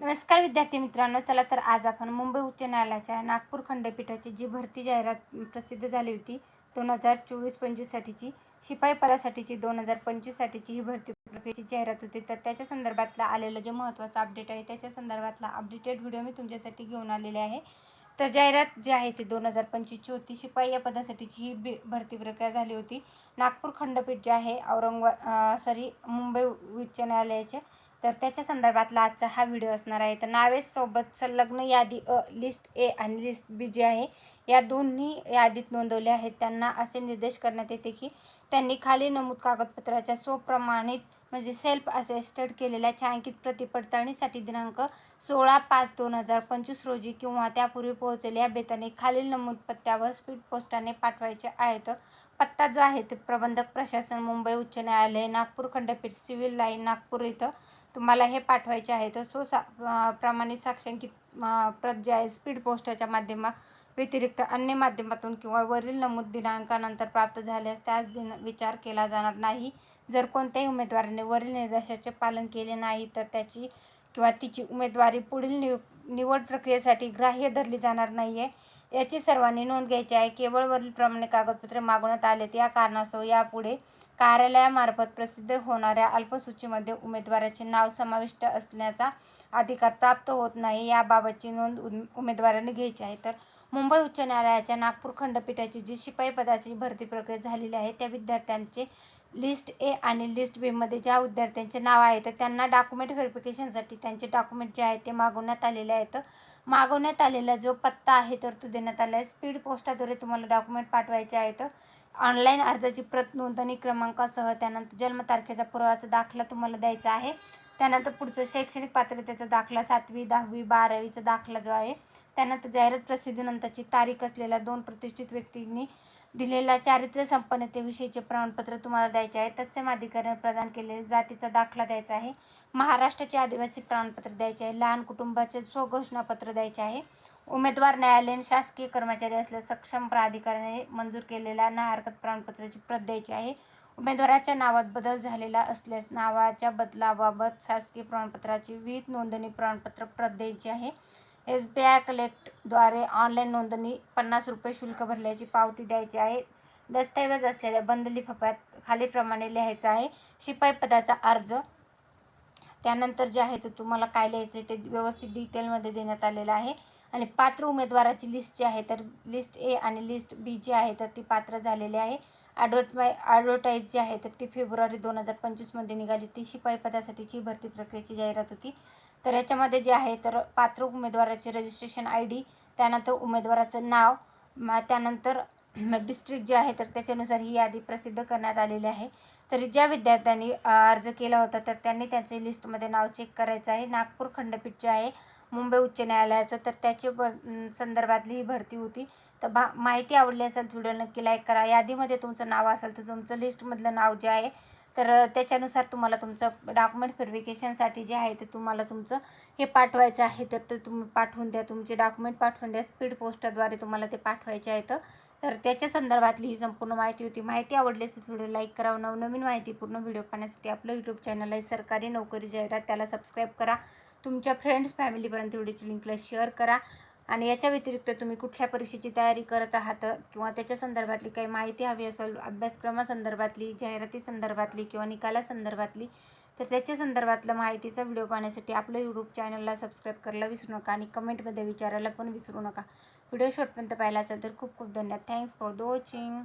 नमस्कार विद्यार्थी मित्रांनो चला तर आज आपण मुंबई उच्च न्यायालयाच्या नागपूर खंडपीठाची जी भरती जाहिरात प्रसिद्ध झाली होती दोन हजार चोवीस पंचवीससाठीची शिपाई पदासाठीची दोन हजार पंचवीससाठीची ही भरती प्रक्रियेची जाहिरात होती. तर त्याच्या संदर्भातला आलेलं जे महत्त्वाचं अपडेट आहे त्याच्या संदर्भातला अपडेटेड व्हिडिओ मी तुमच्यासाठी घेऊन आलेले आहे. तर जाहिरात जी आहे ती दोन हजार पंचवीसची होती. शिपाई या पदासाठीची ही बी भरती प्रक्रिया झाली होती. नागपूर खंडपीठ जे आहे औरंगाबाद सॉरी मुंबई उच्च न्यायालयाच्या तर त्याच्या संदर्भातला आजचा हा व्हिडिओ असणार आहे. तर नावेसोबत संलग्न यादी अ लिस्ट ए आणि लिस्ट बी जी आहे. या दोन्ही यादीत नोंदवले आहेत. त्यांना असे निर्देश करण्यात येते की त्यांनी खाली नमूद कागदपत्राच्या स्वप्रमाणित म्हणजे सेल्फ अटेस्टेड केलेल्या छायांकित प्रति पडताळणीसाठी दिनांक सोळा पाच दोन हजार पंचवीस रोजी किंवा त्यापूर्वी पोहोचलेल्या बेताने खालील नमूद पत्त्यावर स्पीड पोस्टाने पाठवायचे आहेत. पत्ता जो आहे ते प्रबंधक प्रशासन मुंबई उच्च न्यायालय नागपूर खंडपीठ सिव्हिल लाईन नागपूर इथं तुम्हाला हे पाठवायचे आहे तर सो सा प्रमाणित साक्षांकित प्रत जे आहे स्पीड पोस्टाच्या माध्यमा व्यतिरिक्त अन्य माध्यमातून किंवा वरील नमूद दिनांकानंतर प्राप्त झाल्यास त्याच दिन विचार केला जाणार नाही. जर कोणत्याही उमेदवाराने वरील निर्देशाचे पालन केले नाही तर त्याची किंवा तिची उमेदवारी पुढील निव निवड प्रक्रियेसाठी ग्राह्य धरली जाणार नाही आहे याची सर्वांनी नोंद घ्यायची आहे. केवळ वरीलप्रमाणे कागदपत्रे मागवण्यात आलेत या कारणास्तव यापुढे कार्यालयामार्फत प्रसिद्ध होणाऱ्या अल्पसूचीमध्ये उमेदवाराचे नाव समाविष्ट असण्याचा अधिकार प्राप्त होत नाही याबाबतची नोंद उम घ्यायची आहे. तर मुंबई उच्च न्यायालयाच्या नागपूर खंडपीठाची जी शिपाई पदाची भरती प्रक्रिया झालेली आहे त्या विद्यार्थ्यांचे लिस्ट ए आणि लिस्ट बीमध्ये ज्या विद्यार्थ्यांचे नाव आहे तर त्यांना डॉक्युमेंट व्हेरिफिकेशनसाठी त्यांचे डॉक्युमेंट जे आहेत ते मागवण्यात आलेले आहेत. मागवण्यात आलेला जो पत्ता आहे तर तो देण्यात आला आहे. स्पीड पोस्टाद्वारे तुम्हाला डॉक्युमेंट पाठवायचे आहेत. ऑनलाईन अर्जाची प्रत नोंदणी क्रमांकासह त्यानंतर जन्मतारखेचा पुरावाचा दाखला तुम्हाला द्यायचा आहे. त्यानंतर पुढचं शैक्षणिक पात्रतेचा दाखला सातवी दहावी बारावीचा दाखला जो आहे. त्यानंतर जाहिरात प्रसिद्धीनंतरची तारीख असलेल्या दोन प्रतिष्ठित व्यक्तींनी दिलेला चारित्र्य संपन्नतेविषयीचे प्रमाणपत्र तुम्हाला द्यायचे आहे. तत्सम अधिकाऱ्याने प्रदान केलेले जातीचा दाखला द्यायचा आहे. महाराष्ट्राचे आदिवासी प्रमाणपत्र द्यायचे आहे. लहान कुटुंबाचे स्वघोषणापत्र द्यायचे आहे. उमेदवार न्यायालयीन शासकीय कर्मचारी असल्यास सक्षम प्राधिकाऱ्याने मंजूर केलेल्या ना हरकत प्रमाणपत्राची प्रत द्यायची आहे. उमेदवाराच्या नावात बदल झालेला असल्यास नावाच्या बदलाबाबत शासकीय प्रमाणपत्राची विहित नोंदणी प्रमाणपत्र प्रत द्यायची आहे. एस बी आय कलेक्टद्वारे ऑनलाईन नोंदणी पन्नास रुपये शुल्क भरल्याची पावती द्यायची आहे. दस्तऐवज असलेल्या बंद लिफाफ्यात खालीलप्रमाणे लिहायचं आहे. शिपाई पदाचा अर्ज. त्यानंतर जे आहे ते तुम्हाला काय लिहायचं आहे ते व्यवस्थित डिटेलमध्ये देण्यात आलेलं आहे. आणि पात्र उमेदवाराची लिस्ट जी आहे तर लिस्ट ए आणि लिस्ट बी जी आहे तर ती पात्र झालेली आहे. ॲडवर्टमाय ॲडव्हर्टाईज जी आहे तर ती फेब्रुवारी दोन हजार पंचवीसमध्ये निघाली. ती शिपाई पदासाठीची भरती प्रक्रियेची जाहिरात होती. तर याच्यामध्ये जे आहे तर पात्र उमेदवाराचे रजिस्ट्रेशन आय डी त्यानंतर उमेदवाराचं नाव म त्यानंतर डिस्ट्रिक्ट जे आहे तर त्याच्यानुसार ही यादी प्रसिद्ध करण्यात आलेली आहे. तरी ज्या विद्यार्थ्यांनी अर्ज केला होता तर त्यांनी त्यांचे लिस्टमध्ये नाव चेक करायचं आहे. नागपूर खंडपीठ जे आहे मुंबई उच्च न्यायालयाचं तर त्याचे ब संदर्भातली ही भरती होती. तर भा माहिती आवडली असेल व्हिडिओ नक्की लाईक करा. यादीमध्ये तुमचं नाव असेल तर तुमचं लिस्टमधलं नाव जे आहे तर त्याच्यानुसार तुम्हाला तुमचं डॉक्युमेंट व्हेरिफिकेशनसाठी जे आहे ते तुम्हाला तुमचं हे पाठवायचं आहे. तर ते तुम्ही पाठवून द्या. तुमचे डॉक्युमेंट पाठवून द्या. स्पीड पोस्टाद्वारे तुम्हाला ते पाठवायचे आहेत तर त्याच्या संदर्भातली ही संपूर्ण माहिती होती. माहिती आवडली असेल व्हिडिओ लाईक करा. नवनवीन माहितीपूर्ण व्हिडिओ पाहण्यासाठी आपलं यूट्यूब चॅनल आहे सरकारी नोकरी जाहिरात. त्याला सबस्क्राईब करा. तुमच्या फ्रेंड्स फॅमिलीपर्यंत व्हिडिओची लिंकला शेअर करा. आणि याच्या व्यतिरिक्त तुम्ही कुठल्या परीक्षेची तयारी करत आहात किंवा त्याच्या संदर्भातली काही माहिती हवी असेल अभ्यासक्रमासंदर्भातली जाहिराती संदर्भातली किंवा निकालासंदर्भातली तर त्याच्या संदर्भातलं माहितीचा व्हिडिओ पाहण्यासाठी आपलं यूट्यूब चॅनलला सबस्क्राईब करायला विसरू नका आणि कमेंटमध्ये विचारायला पण विसरू नका. व्हिडिओ शॉर्टपर्यंत पाहिला असेल तर खूप खूप धन्यवाद. Thanks for the watching